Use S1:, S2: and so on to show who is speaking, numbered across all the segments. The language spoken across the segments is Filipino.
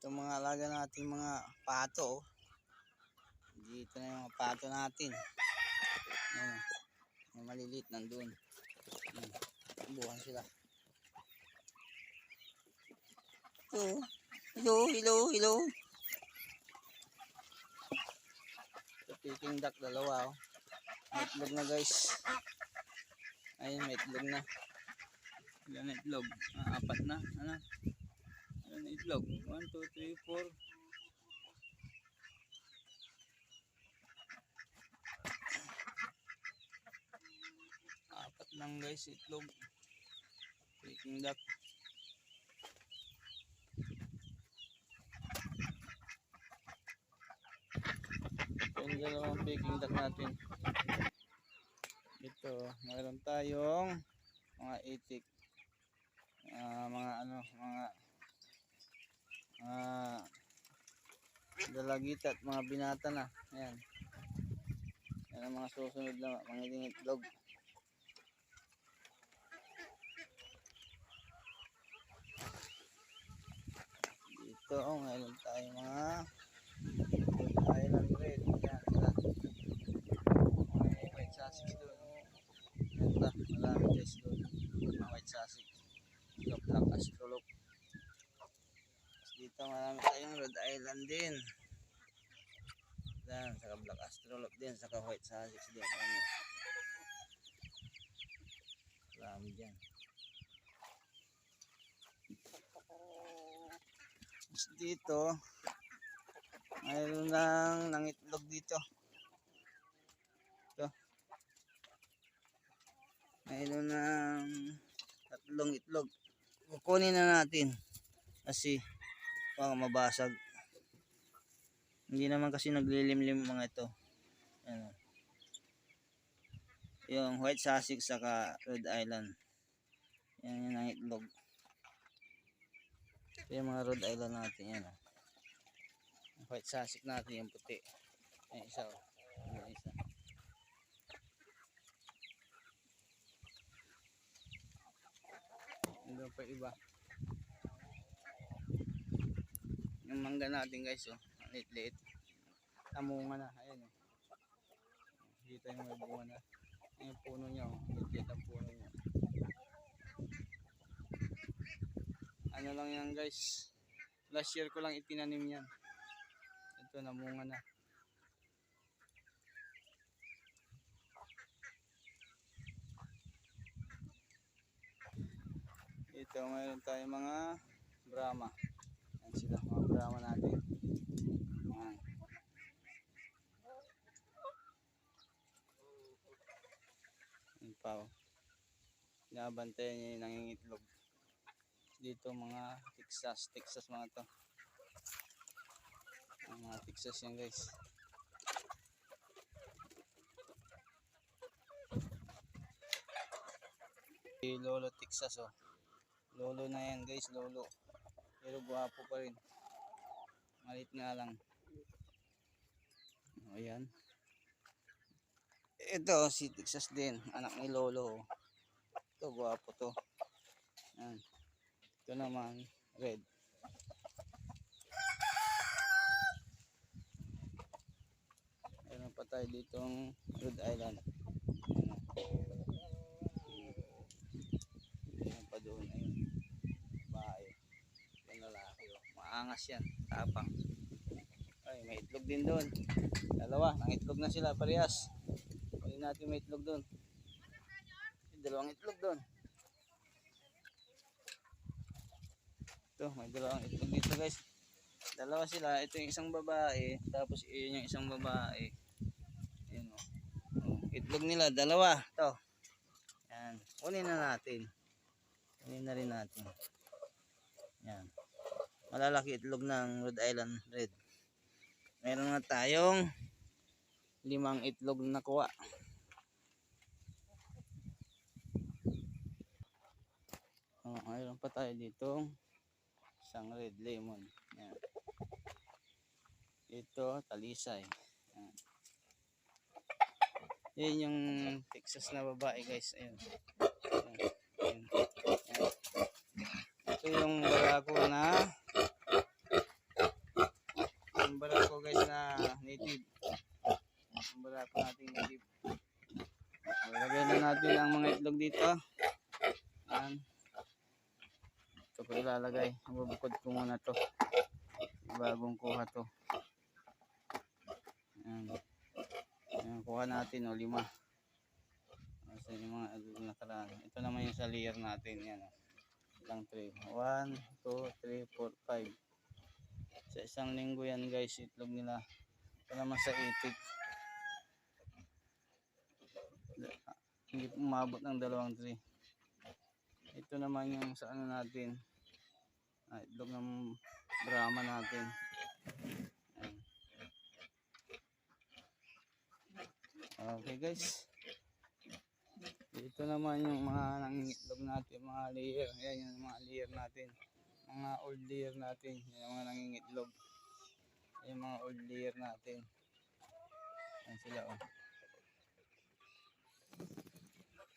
S1: Ito mga alaga natin mga pato. oh. Dito na yung mga pato natin. Ayan. Yung maliliit nandun. Ayan. Sila. Ito. Hello, hello, hello. Ito duck dalawa oh. May itlog na guys. Ayun, may itlog na. Ilan na itlog? Ah, apat na. Ano? Itlog? 1, 2, 3, 4. Apat lang guys itlog. Peking duck. Ito yung dalawang peking duck natin. Ito, mayroon tayong mga itik. Ah, mga ano, mga ah dalagita at mga binata na. Ayan. Yan ang mga susunod na mga itlog. Dito, oh, mayroon tayong mga Island Red. Yan, sila. May white sausage doon. Yan ba, marami guys doon. Mga white sausage. Ito, black astrolop. Tapos dito marami tayong Rhode Island din. Yan, saka black astrolop din, saka white sausage din. Ano. Marami dyan. Dito, mayroon lang nangitlog dito. Ito. Mayroon ng tatlong itlog. Kukunin na natin kasi baka mabasag. Hindi naman kasi naglilimlim mga ito. Ano. Yung white sausage saka Rhode Island. Yan yung itlog. Ito yung mga Rhode Island natin yan. Oh. Yung white sausage natin yung puti. Ay isa oh. Yung isa. Ito pa iba. Yung mangga natin guys oh. Ang liit-liit. Tamunga na. Ayan oh. Dito yung may bunga na. Yung puno niya oh. Liit-liit ang puno niya. Ano lang yan guys. Last year ko lang itinanim yan. Ito namunga na. Ito mayroon tayong mga Brahma. Yan sila mga Brahma natin. Yan. Yan pa oh. Inabantayan niya yung nangingitlog. Dito mga Texas, Texas mga to. Mga Texas yan guys. Si Lolo Texas oh. Lolo na yan guys, lolo. Pero guwapo pa rin. Malit nga lang. O yan. Ito si Texas din, anak ni Lolo. Ito guwapo to. Yan. Ito naman red. Meron pa tayo ditong Rhode Island. Ayan pa doon. Ayun. Bahay. Yung lalaki. Oh. Maangas yan. Tapang. Ay, may itlog din doon. Dalawa. Nang itlog na sila. Parehas. Kunin natin may itlog doon. May dalawang itlog doon. Ito, may dalawang itlog dito guys. Dalawa sila. Ito yung isang babae. Tapos yun yung isang babae. Ayan o. Oh. Itlog nila. Dalawa. Ito. Yan. Kunin na natin. Kunin na rin natin. Yan. Malalaki itlog ng Rhode Island Red. Meron na tayong limang itlog na kuha. Oh, mayroon pa tayo dito isang red lemon. Yan. Ito, talisay. Yan. Yan yung Texas na babae guys. Ayun. Yan. Yan. Yan. Ito yung barago na ko ilalagay. Bubukod ko muna to. Bagong kuha to. Ayan. Ayan, kuha natin o, lima. Kasi yung mga nakaraan. Ito naman yung sa layer natin. Yan o. Ilang tray. 1, 2, 3, 4, 5. Sa isang linggo yan guys, itlog nila. Ito naman sa itik. Hindi umabot ng dalawang tray. Ito naman yung sa ano natin. Ah, itlog ng drama natin. Ayan. Okay guys. Dito naman yung mga nangingitlog natin, mga layer. Ayan yung mga layer natin. Mga old layer natin. Yung mga nangingitlog. Ayan yung mga old layer natin. Ayan sila oh.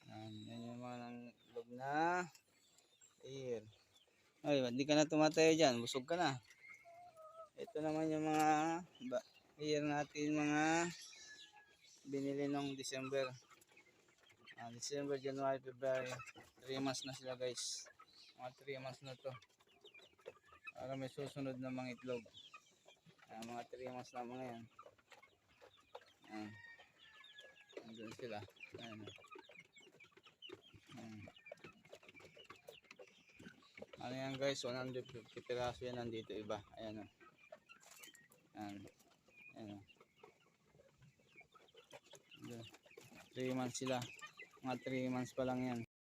S1: Ayan, yan yung mga nangingitlog na layer. Ay, hindi ka na tumatayo dyan. Busog ka na. Ito naman yung mga layer natin, mga binili nung December. Ah, December, January, February. 3 months na sila guys. Mga 3 months na to. Para may susunod na mga itlog. Ah, mga 3 months na mga yan. Ayan. Andun sila. Ayan. Ano yan guys, 150 piraso yan nandito iba. Ayan o. Ayan. Ayan o. 3 months sila. Mga 3 months pa lang yan.